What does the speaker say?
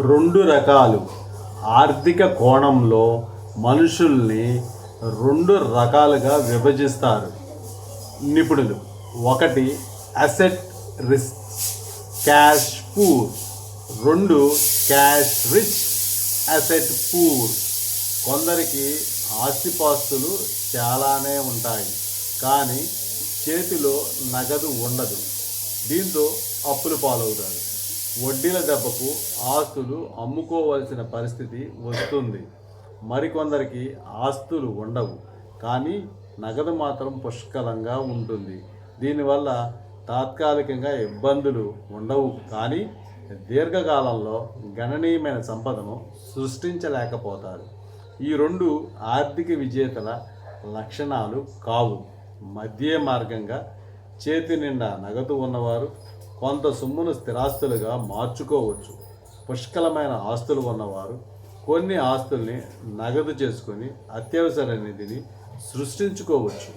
రెండు రకాలు. ఆర్థిక కోణంలో మనుషుల్ని రెండు రకాలుగా విభజిస్తారు. నిపుణులు. ఒకటి అసెట్ రిస్క్ క్యాష్ పూర్ రెండు క్యాష్ రిచ్ అసెట్ పూర్ కొందరికి ఆస్తిపాస్తులు చాలానే ఉంటాయి. కానీ చేతిలో నగదు ఉండదు. దీంతో అప్పులు పాలవుతారు. వడ్డీల దెబ్బకు ఆస్తులు అమ్ముకోవలసిన పరిస్థితి వస్తుంది. మరికొందరికి ఆస్తులు ఉండవు. కానీ నగదు మాత్రం పుష్కలంగా ఉంటుంది. దీనివల్ల తాత్కాలికంగా ఇబ్బందులు ఉండవు. కానీ దీర్ఘకాలంలో గణనీయమైన సంపదను సృష్టించలేకపోతారు. ఈ రెండు ఆర్థిక విజేతల లక్షణాలు కావు. మధ్య మార్గంగా చేతి నిండా నగదు ఉన్నవారు కొంత సొమ్మును స్థిరాస్తులుగా మార్చుకోవచ్చు. పుష్కలమైన ఆస్తులు ఉన్నవారు కొన్ని ఆస్తుల్ని నగదు చేసుకొని అత్యవసర నిధిని సృష్టించుకోవచ్చు.